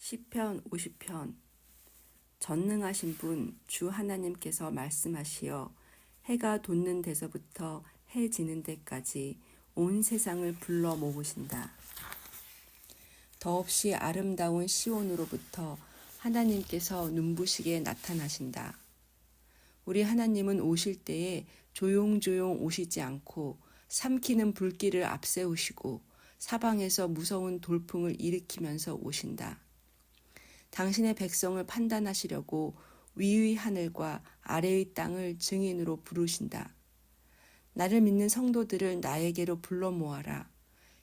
시편 50편 전능하신 분 주 하나님께서 말씀하시어 해가 돋는 데서부터 해 지는 데까지 온 세상을 불러 모으신다. 더없이 아름다운 시온으로부터 하나님께서 눈부시게 나타나신다. 우리 하나님은 오실 때에 조용조용 오시지 않고 삼키는 불길을 앞세우시고 사방에서 무서운 돌풍을 일으키면서 오신다. 당신의 백성을 판단하시려고 위의 하늘과 아래의 땅을 증인으로 부르신다. 나를 믿는 성도들을 나에게로 불러 모아라.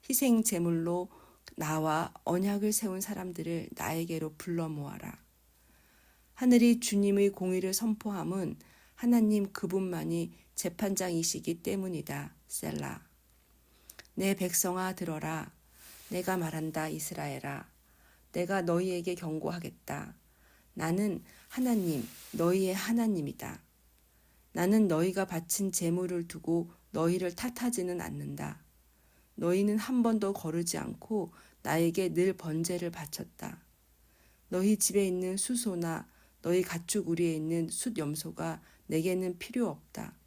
희생 제물로 나와 언약을 세운 사람들을 나에게로 불러 모아라. 하늘이 주님의 공의를 선포함은 하나님 그분만이 재판장이시기 때문이다. 셀라. 내 백성아 들어라. 내가 말한다 이스라엘아. 내가 너희에게 경고하겠다. 나는 하나님, 너희의 하나님이다. 나는 너희가 바친 재물을 두고 너희를 탓하지는 않는다. 너희는 한 번도 거르지 않고 나에게 늘 번제를 바쳤다. 너희 집에 있는 수소나 너희 가축 우리에 있는 숫 염소가 내게는 필요 없다.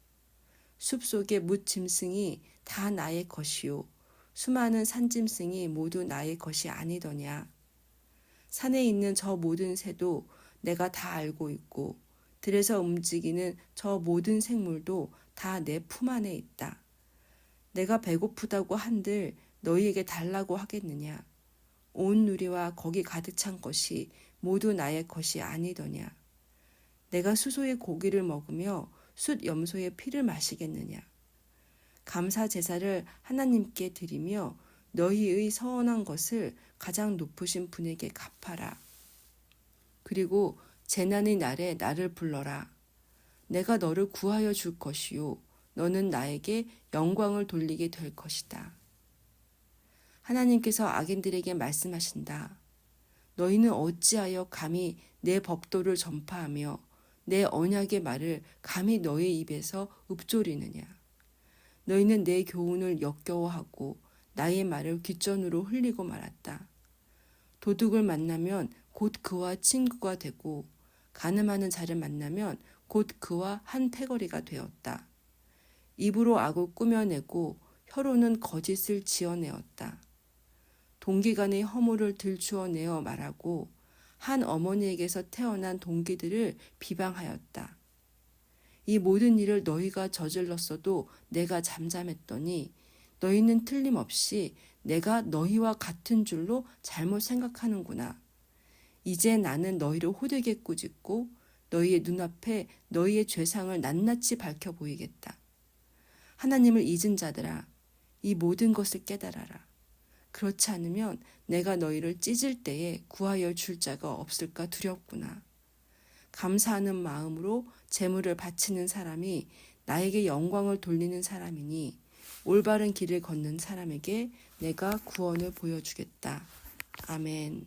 숲 속의 무 짐승이 다 나의 것이요. 수많은 산 짐승이 모두 나의 것이 아니더냐. 산에 있는 저 모든 새도 내가 다 알고 있고 들에서 움직이는 저 모든 생물도 다 내 품 안에 있다. 내가 배고프다고 한들 너희에게 달라고 하겠느냐? 온 누리와 거기 가득 찬 것이 모두 나의 것이 아니더냐? 내가 수소의 고기를 먹으며 숫 염소의 피를 마시겠느냐? 감사 제사를 하나님께 드리며 너희의 서원한 것을 가장 높으신 분에게 갚아라. 그리고 재난의 날에 나를 불러라. 내가 너를 구하여 줄 것이요. 너는 나에게 영광을 돌리게 될 것이다. 하나님께서 악인들에게 말씀하신다. 너희는 어찌하여 감히 내 법도를 전파하며 내 언약의 말을 감히 너희 입에서 읊조리느냐. 너희는 내 교훈을 역겨워하고 나의 말을 귓전으로 흘리고 말았다. 도둑을 만나면 곧 그와 친구가 되고 가늠하는 자를 만나면 곧 그와 한 패거리가 되었다. 입으로 악을 꾸며내고 혀로는 거짓을 지어내었다. 동기간의 허물을 들추어내어 말하고 한 어머니에게서 태어난 동기들을 비방하였다. 이 모든 일을 너희가 저질렀어도 내가 잠잠했더니 너희는 틀림없이 내가 너희와 같은 줄로 잘못 생각하는구나. 이제 나는 너희를 호되게 꾸짖고 너희의 눈앞에 너희의 죄상을 낱낱이 밝혀 보이겠다. 하나님을 잊은 자들아, 이 모든 것을 깨달아라. 그렇지 않으면 내가 너희를 찢을 때에 구하여 줄 자가 없을까 두렵구나. 감사하는 마음으로 재물을 바치는 사람이 나에게 영광을 돌리는 사람이니 올바른 길을 걷는 사람에게 내가 구원을 보여주겠다. 아멘.